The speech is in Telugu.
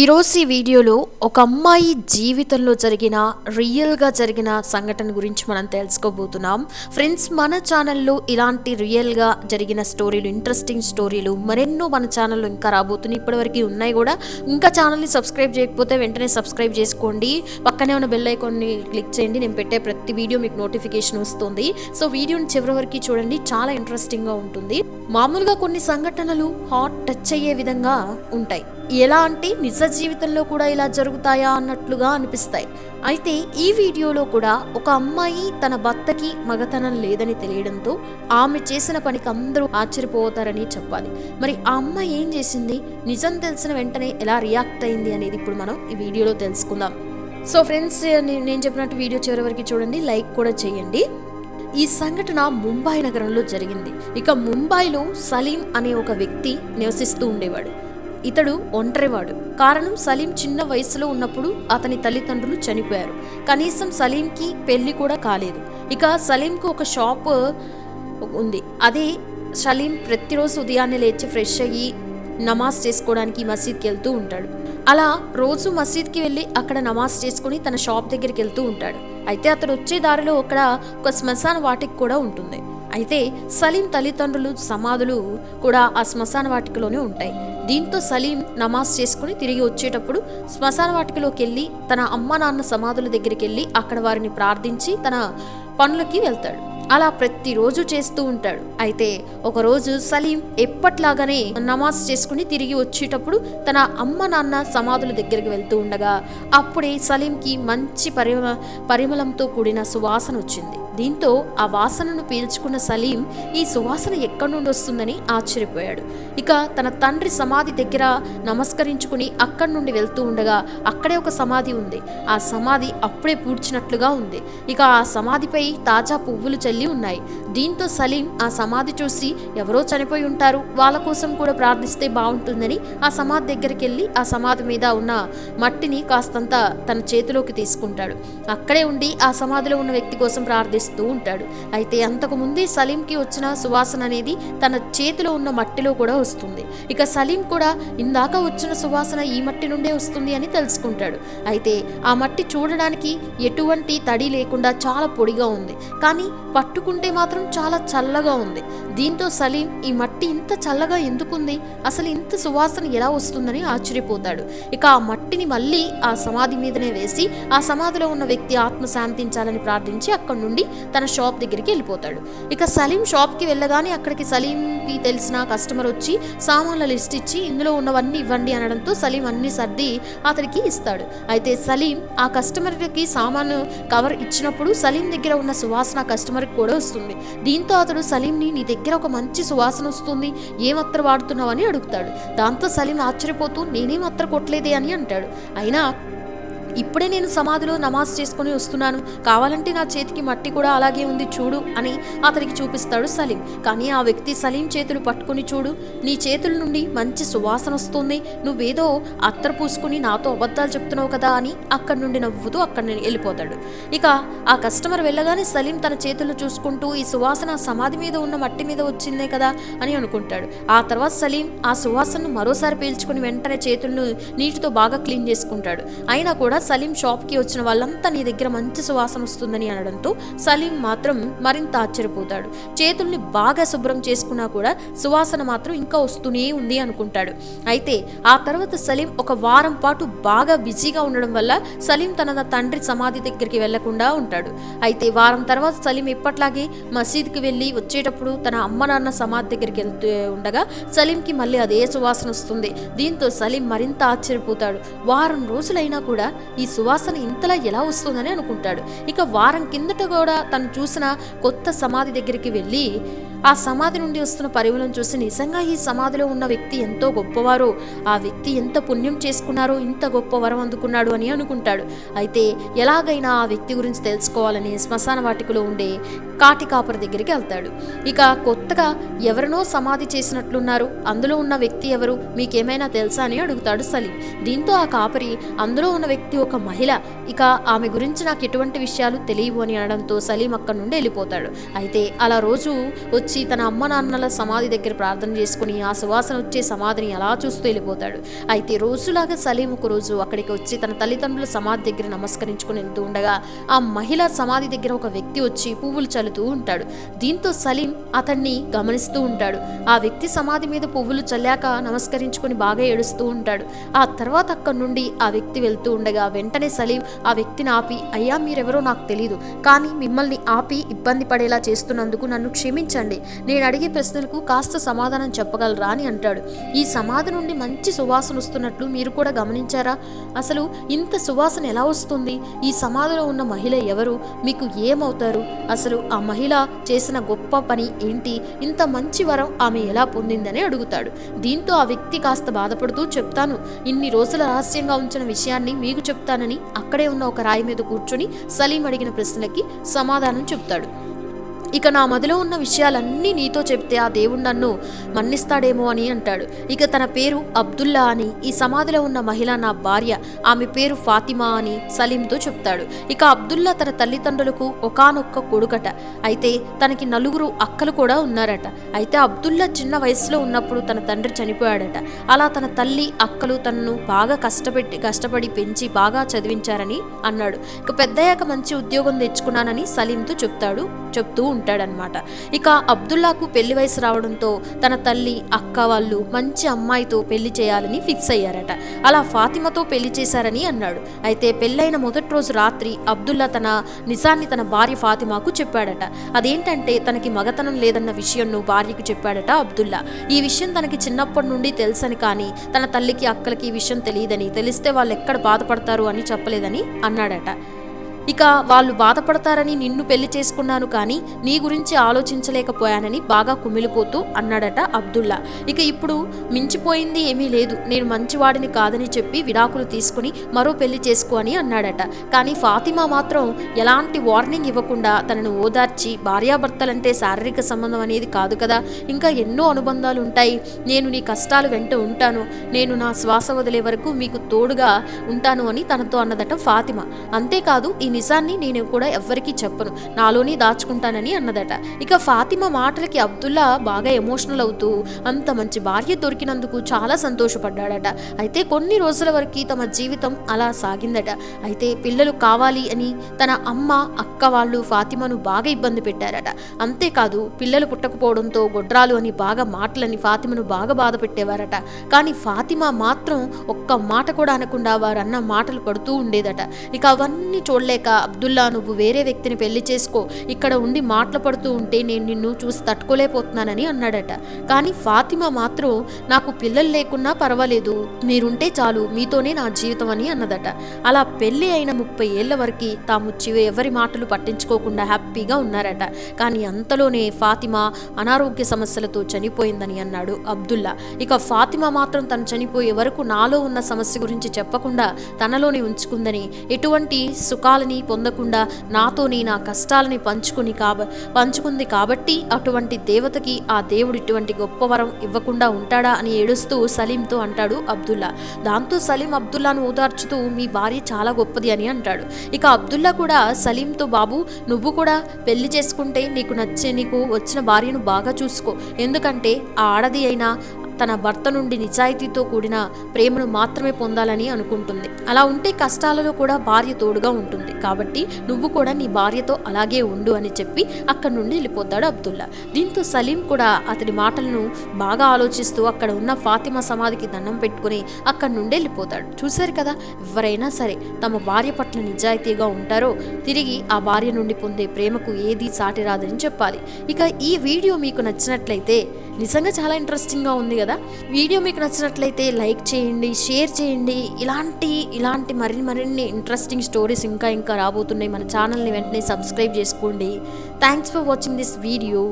ఈరోజు ఈ వీడియోలో ఒక అమ్మాయి జీవితంలో జరిగిన రియల్గా జరిగిన సంఘటన గురించి మనం తెలుసుకోబోతున్నాం. ఫ్రెండ్స్ మన ఛానల్లో ఇలాంటి రియల్గా జరిగిన స్టోరీలు ఇంట్రెస్టింగ్ స్టోరీలు మరెన్నో మన ఛానల్లో ఇంకా రాబోతున్నాయి. ఇప్పటివరకు ఉన్నాయి కూడా. ఇంకా ఛానల్ని సబ్స్క్రైబ్ చేయకపోతే వెంటనే సబ్స్క్రైబ్ చేసుకోండి. పక్కనే ఉన్న బెల్ ఐకాన్ని క్లిక్ చేయండి. నేను పెట్టే ప్రతి వీడియో మీకు నోటిఫికేషన్ వస్తుంది. సో వీడియోని చివరి వరకు చూడండి. చాలా ఇంట్రెస్టింగ్గా ఉంటుంది. మామూలుగా కొన్ని సంఘటనలు హాట్ టచ్ అయ్యే విధంగా ఉంటాయి. ఎలా అంటే నిజ జీవితంలో కూడా ఇలా జరుగుతాయా అన్నట్లుగా అనిపిస్తాయి. అయితే ఈ వీడియోలో కూడా ఒక అమ్మాయి తన భర్తకి మగతనం లేదని తెలియడంతో ఆమె చేసిన పనికి అందరూ ఆశ్చర్యపోతారని చెప్పాలి. మరి ఆ అమ్మాయి ఏం చేసింది? నిజం తెలిసిన వెంటనే ఎలా రియాక్ట్ అయింది అనేది ఇప్పుడు మనం ఈ వీడియోలో తెలుసుకుందాం. సో ఫ్రెండ్స్ నేను చెప్పినట్టు వీడియో చివరి వరకు చూడండి లైక్ కూడా చేయండి. ఈ సంఘటన ముంబై నగరంలో జరిగింది. ఇక ముంబైలో సలీం అనే ఒక వ్యక్తి నివసిస్తూ ఉండేవాడు. ఇతడు ఒంటరివాడు. కారణం సలీం చిన్న వయసులో ఉన్నప్పుడు అతని తల్లిదండ్రులు చనిపోయారు. కనీసం సలీంకి పెళ్ళి కూడా కాలేదు. ఇక సలీంకు ఒక షాప్ ఉంది. అదే సలీం ప్రతిరోజు ఉదయాన్నే లేచి ఫ్రెష్ అయ్యి నమాజ్ చేసుకోవడానికి మసీద్కి వెళ్తూ ఉంటాడు. అలా రోజు మసీద్కి వెళ్ళి అక్కడ నమాజ్ చేసుకుని తన షాప్ దగ్గరికి వెళ్తూ ఉంటాడు. అయితే అతడు వచ్చే దారిలో అక్కడ ఒక శ్మశాన వాటికి కూడా ఉంటుంది. అయితే సలీం తల్లిదండ్రులు సమాధులు కూడా ఆ శ్మశాన వాటికలోనే ఉంటాయి. దీంతో సలీం నమాజ్ చేసుకుని తిరిగి వచ్చేటప్పుడు శ్మశాన వాటికలోకి వెళ్ళి తన అమ్మ నాన్న సమాధుల దగ్గరికి వెళ్ళి అక్కడ వారిని ప్రార్థించి తన పనులకి వెళ్తాడు. అలా ప్రతిరోజు చేస్తూ ఉంటాడు. అయితే ఒకరోజు సలీం ఎప్పట్లాగానే నమాజ్ చేసుకుని తిరిగి వచ్చేటప్పుడు తన అమ్మ నాన్న సమాధుల దగ్గరికి వెళ్తూ ఉండగా అప్పుడే సలీంకి మంచి పరిమ పరిమళంతో కూడిన సువాసన వచ్చింది. దీంతో ఆ వాసనను పీల్చుకున్న సలీం ఈ సువాసన ఎక్కడి నుండి వస్తుందని ఆశ్చర్యపోయాడు. ఇక తన తండ్రి సమాధి దగ్గర నమస్కరించుకుని అక్కడి నుండి వెళ్తూ ఉండగా అక్కడే ఒక సమాధి ఉంది. ఆ సమాధి అప్పుడే పూడ్చినట్లుగా ఉంది. ఇక ఆ సమాధిపై తాజా పువ్వులు చల్లి ఉన్నాయి. దీంతో సలీం ఆ సమాధి చూసి ఎవరో చనిపోయి ఉంటారు వాళ్ళ కోసం కూడా ప్రార్థిస్తే బాగుంటుందని ఆ సమాధి దగ్గరికి వెళ్ళి ఆ సమాధి మీద ఉన్న మట్టిని కాస్తంత తన చేతిలోకి తీసుకుంటాడు. అక్కడే ఉండి ఆ సమాధిలో ఉన్న వ్యక్తి కోసం చేస్తూ ఉంటాడు. అయితే అంతకుముందే సలీంకి వచ్చిన సువాసన అనేది తన చేతిలో ఉన్న మట్టిలో కూడా వస్తుంది. ఇక సలీం కూడా ఇందాక వచ్చిన సువాసన ఈ మట్టి నుండే వస్తుంది అని తెలుసుకుంటాడు. అయితే ఆ మట్టి చూడడానికి ఎటువంటి తడి లేకుండా చాలా పొడిగా ఉంది. కానీ పట్టుకుంటే మాత్రం చాలా చల్లగా ఉంది. దీంతో సలీం ఈ మట్టి ఇంత చల్లగా ఎందుకుంది? అసలు ఇంత సువాసన ఎలా వస్తుందని ఆశ్చర్యపోతాడు. ఇక ఆ మట్టిని మళ్ళీ ఆ సమాధి మీదనే వేసి ఆ సమాధిలో ఉన్న వ్యక్తి ఆత్మ శాంతించాలని ప్రార్థించి అక్కడి నుండి తన షాప్ దగ్గరికి వెళ్ళిపోతాడు. ఇక సలీం షాప్కి వెళ్ళగానే అక్కడికి సలీంకి తెలిసిన కస్టమర్ వచ్చి సామాన్ల లిస్ట్ ఇచ్చి ఇందులో ఉన్నవన్నీ ఇవ్వండి అనడంతో సలీం అన్ని సర్ది అతనికి ఇస్తాడు. అయితే సలీం ఆ కస్టమర్కి సామాను కవర్ ఇచ్చినప్పుడు సలీం దగ్గర ఉన్న సువాసన కస్టమర్కి కూడా వస్తుంది. దీంతో అతడు సలీంని నీ దగ్గర ఒక మంచి సువాసన వస్తుంది ఏం అత్తర వాడుతున్నావని అడుగుతాడు. దాంతో సలీం ఆశ్చర్యపోతూ నేనేం అత్తర కొట్టలేదే? అని అంటాడు. అయినా ఇప్పుడే నేను సమాధిలో నమాజ్ చేసుకుని వస్తున్నాను. కావాలంటే నా చేతికి మట్టి కూడా అలాగే ఉంది చూడు అని అతనికి చూపిస్తాడు సలీం. కానీ ఆ వ్యక్తి సలీం చేతులు పట్టుకుని చూడు నీ చేతుల నుండి మంచి సువాసన వస్తుంది. నువ్వేదో అత్తర పూసుకుని నాతో అబద్ధాలు చెప్తున్నావు కదా అని అక్కడి నుండి నవ్వుతూ అక్కడి నుండి వెళ్ళిపోతాడు. ఇక ఆ కస్టమర్ వెళ్ళగానే సలీం తన చేతులు చూసుకుంటూ ఈ సువాసన సమాధి మీద ఉన్న మట్టి మీద వచ్చిందే కదా అని అనుకుంటాడు. ఆ తర్వాత సలీం ఆ సువాసనను మరోసారి పీల్చుకుని వెంటనే చేతులను నీటితో బాగా క్లీన్ చేసుకుంటాడు. అయినా కూడా సలీం షాప్కి వచ్చిన వాళ్ళంతా నీ దగ్గర మంచి సువాసన వస్తుందని అనడంతో సలీం మాత్రం మరింత ఆశ్చర్యపోతాడు. చేతుల్ని బాగా శుభ్రం చేసుకున్నా కూడా సువాసన మాత్రం ఇంకా వస్తూనే ఉంది అనుకుంటాడు. అయితే ఆ తర్వాత సలీం ఒక వారం పాటు బాగా బిజీగా ఉండడం వల్ల సలీం తన తండ్రి సమాధి దగ్గరికి వెళ్ళకుండా ఉంటాడు. అయితే వారం తర్వాత సలీం ఎప్పట్లాగే మసీద్కి వెళ్ళి వచ్చేటప్పుడు తన అమ్మ నాన్న సమాధి దగ్గరికి వెళ్తూ ఉండగా సలీంకి మళ్ళీ అదే సువాసన వస్తుంది. దీంతో సలీం మరింత ఆశ్చర్యపోతాడు. వారం రోజులైనా కూడా ఈ సువాసన ఇంతలా ఎలా వస్తుందని అనుకుంటాడు. ఇక వారం కిందట కూడా తను చూసిన కొత్త సమాధి దగ్గరికి వెళ్ళి ఆ సమాధి నుండి వస్తున్న పరిమళం చూసి నిజంగా ఈ సమాధిలో ఉన్న వ్యక్తి ఎంతో గొప్పవారో. ఆ వ్యక్తి ఎంత పుణ్యం చేసుకున్నారో ఇంత గొప్ప వరం అందుకున్నాడు అని అనుకుంటాడు. అయితే ఎలాగైనా ఆ వ్యక్తి గురించి తెలుసుకోవాలని శ్మశాన వాటికలో ఉండే కాటి కాపరి దగ్గరికి వెళ్తాడు. ఇక కొత్తగా ఎవరినో సమాధి చేసినట్లున్నారు. అందులో ఉన్న వ్యక్తి ఎవరు? మీకేమైనా తెలుసా అని అడుగుతాడు సలీం. దీంతో ఆ కాపరి అందులో ఉన్న వ్యక్తి ఒక మహిళ. ఇక ఆమె గురించి నాకు ఎటువంటి విషయాలు తెలియవు అని అనడంతో సలీం అక్కడి నుండి వెళ్ళిపోతాడు. అయితే అలా రోజు వచ్చి వచ్చి తన అమ్మ నాన్నల సమాధి దగ్గర ప్రార్థన చేసుకుని ఆ సువాసన వచ్చే సమాధిని అలా చూస్తూ వెళ్ళిపోతాడు. అయితే రోజులాగా సలీం ఒక రోజు అక్కడికి వచ్చి తన తల్లిదండ్రుల సమాధి దగ్గర నమస్కరించుకుని వెళ్తూ ఉండగా ఆ మహిళ సమాధి దగ్గర ఒక వ్యక్తి వచ్చి పువ్వులు చల్లుతూ ఉంటాడు. దీంతో సలీం అతన్ని గమనిస్తూ ఉంటాడు. ఆ వ్యక్తి సమాధి మీద పువ్వులు చల్లాక నమస్కరించుకుని బాగా ఏడుస్తూ ఉంటాడు. ఆ తర్వాత అక్కడి నుండి ఆ వ్యక్తి వెళ్తూ ఉండగా వెంటనే సలీం ఆ వ్యక్తిని ఆపి అయ్యా మీరెవరో నాకు తెలియదు కానీ మిమ్మల్ని ఆపి ఇబ్బంది పడేలా చేస్తున్నందుకు నన్ను క్షమించండి. నేను అడిగే ప్రశ్నలకు కాస్త సమాధానం చెప్పగలరా అని అంటాడు. ఈ సమాధి నుండి మంచి సువాసన వస్తున్నట్లు మీరు కూడా గమనించారా? అసలు ఇంత సువాసన ఎలా వస్తుంది? ఈ సమాధిలో ఉన్న మహిళ ఎవరు? మీకు ఏమవుతారు? అసలు ఆ మహిళ చేసిన గొప్ప పని ఏంటి? ఇంత మంచి వరం ఆమె ఎలా పొందిందని అడుగుతాడు. దీంతో ఆ వ్యక్తి కాస్త బాధపడుతూ చెప్తాను. ఇన్ని రోజుల రహస్యంగా ఉంచిన విషయాన్ని మీకు చెప్తానని అక్కడే ఉన్న ఒక రాయి మీద కూర్చొని సలీం అడిగిన ప్రశ్నలకి సమాధానం చెప్తాడు. ఇక నా మదిలో ఉన్న విషయాలన్నీ నీతో చెప్తే ఆ దేవుడు నన్ను మన్నిస్తాడేమో అని అంటాడు. ఇక తన పేరు అబ్దుల్లా అని ఈ సమాధిలో ఉన్న మహిళ నా భార్య ఆమె పేరు ఫాతిమా అని సలీంతో చెప్తాడు. ఇక అబ్దుల్లా తన తల్లిదండ్రులకు ఒకానొక్క కొడుకట. అయితే తనకి నలుగురు అక్కలు కూడా ఉన్నారట. అయితే అబ్దుల్లా చిన్న వయసులో ఉన్నప్పుడు తన తండ్రి చనిపోయాడట. అలా తన తల్లి అక్కలు తనను బాగా కష్టపెట్టి కష్టపడి పెంచి బాగా చదివించారని అన్నాడు. ఇక పెద్దయ్యాక మంచి ఉద్యోగం తెచ్చుకున్నానని సలీంతో చెప్తాడు చెప్తూ ఉంటాడనమాట ఇక అబ్దుల్లాకు పెళ్ళి వయసు రావడంతో తన తల్లి అక్క వాళ్ళు మంచి అమ్మాయితో పెళ్ళి చేయాలని ఫిక్స్ అయ్యారట. అలా ఫాతిమతో పెళ్ళి చేశారని అన్నాడు. అయితే పెళ్ళైన మొదటి రోజు రాత్రి అబ్దుల్లా తన నిజాన్ని తన భార్య ఫాతిమాకు చెప్పాడట. అదేంటంటే తనకి మగతనం లేదన్న విషయంను భార్యకు చెప్పాడట అబ్దుల్లా. ఈ విషయం తనకి చిన్నప్పటి నుండి తెలుసని కానీ తన తల్లికి అక్కలకి ఈ విషయం తెలియదని తెలిస్తే వాళ్ళు ఎక్కడ బాధపడతారు అని చెప్పలేదని అన్నాడట. ఇక వాళ్ళు బాధపడతారని నిన్ను పెళ్ళి చేసుకున్నాను కానీ నీ గురించి ఆలోచించలేకపోయానని బాగా కుమిలిపోతూ అన్నాడట అబ్దుల్లా. ఇక ఇప్పుడు మించిపోయింది ఏమీ లేదు. నేను మంచివాడిని కాదని చెప్పి విడాకులు తీసుకుని మరో పెళ్ళి చేసుకో అని అన్నాడట. కానీ ఫాతిమా మాత్రం ఎలాంటి వార్నింగ్ ఇవ్వకుండా తనను ఓదార్చి భార్యాభర్తలంటే శారీరక సంబంధం అనేది కాదు కదా. ఇంకా ఎన్నో అనుబంధాలు ఉంటాయి. నేను నీ కష్టాలు వెంట ఉంటాను. నేను నా శ్వాస వదిలే వరకు మీకు తోడుగా ఉంటాను అని తనతో అన్నదట ఫాతిమా. అంతేకాదు ఈ నిజాన్ని నేను కూడా ఎవ్వరికీ చెప్పను. నాలోనే దాచుకుంటానని అన్నదట. ఇక ఫాతిమా మాటలకి అబ్దుల్లా బాగా ఎమోషనల్ అవుతూ అంత మంచి భార్య దొరికినందుకు చాలా సంతోషపడ్డాడట. అయితే కొన్ని రోజుల వరకు తమ జీవితం అలా సాగిందట. అయితే పిల్లలు కావాలి అని తన అమ్మ అక్క వాళ్ళు ఫాతిమాను బాగా ఇబ్బంది పెట్టారట. అంతేకాదు పిల్లలు పుట్టకపోవడంతో గొడ్రాలు అని బాగా మాటలని ఫాతిమను బాగా బాధ పెట్టేవారట. కానీ ఫాతిమా మాత్రం ఒక్క మాట కూడా అనకుండా వారన్న మాటలు పడుతూ ఉండేదట. ఇక అవన్నీ చూడలేక అబ్దుల్లా నువ్వు వేరే వ్యక్తిని పెళ్ళి చేసుకో. ఇక్కడ ఉండి మాటలు పడుతూ ఉంటే నేను నిన్ను చూసి తట్టుకోలేకపోతున్నానని అన్నాడట. కానీ ఫాతిమా మాత్రం నాకు పిల్లలు లేకున్నా పర్వాలేదు. మీరుంటే చాలు మీతోనే నా జీవితం అని అన్నదట. అలా పెళ్ళి అయిన ముప్పై ఏళ్ళ వరకు తాము చివ ఎవరి మాటలు పట్టించుకోకుండా హ్యాపీగా ఉన్నారట. కానీ అంతలోనే ఫాతిమా అనారోగ్య సమస్యలతో చనిపోయిందని అన్నాడు అబ్దుల్లా. ఇక ఫాతిమా మాత్రం తను చనిపోయే వరకు నాలో ఉన్న సమస్య గురించి చెప్పకుండా తనలోనే ఉంచుకుందని ఎటువంటి సుఖాలని పొందకుండా నాతోని నా కష్టాలని పంచుకుని కాబ పంచుకుంది కాబట్టి అటువంటి దేవతకి ఆ దేవుడు ఇటువంటి గొప్ప వరం ఇవ్వకుండా ఉంటాడా అని ఏడుస్తూ సలీంతో అంటాడు అబ్దుల్లా. దాంతో సలీం అబ్దుల్లాను ఓదార్చుతూ మీ భార్య చాలా గొప్పది అని అంటాడు. ఇక అబ్దుల్లా కూడా సలీంతో బాబు నువ్వు కూడా పెళ్ళి చేసుకుంటే నీకు నచ్చే నీకు వచ్చిన భార్యను బాగా చూసుకో. ఎందుకంటే ఆ ఆడది అయినా తన భర్త నుండి నిజాయితీతో కూడిన ప్రేమను మాత్రమే పొందాలని అనుకుంటుంది. అలా ఉంటే కష్టాలలో కూడా భార్య తోడుగా ఉంటుంది. కాబట్టి నువ్వు కూడా నీ భార్యతో అలాగే ఉండు అని చెప్పి అక్కడి నుండి వెళ్ళిపోతాడు అబ్దుల్లా. దీంతో సలీం కూడా అతడి మాటలను బాగా ఆలోచిస్తూ అక్కడ ఉన్న ఫాతిమా సమాధికి దండం పెట్టుకుని అక్కడి నుండి వెళ్ళిపోతాడు. చూశారు కదా? ఎవరైనా సరే తమ భార్య పట్ల నిజాయితీగా ఉంటారో తిరిగి ఆ భార్య నుండి పొందే ప్రేమకు ఏది సాటి రాదని చెప్పాలి. ఇక ఈ వీడియో మీకు నచ్చినట్లయితే నిజంగా చాలా ఇంట్రెస్టింగ్గా ఉంది కదా. వీడియో మీకు నచ్చినట్లయితే లైక్ చేయండి షేర్ చేయండి. ఇలాంటి ఇలాంటి మరిన్ని మరిన్ని ఇంట్రెస్టింగ్ స్టోరీస్ ఇంకా ఇంకా రాబోతున్నాయి మన ఛానల్ని వెంటనే సబ్స్క్రైబ్ చేసుకోండి. Thanks for watching this video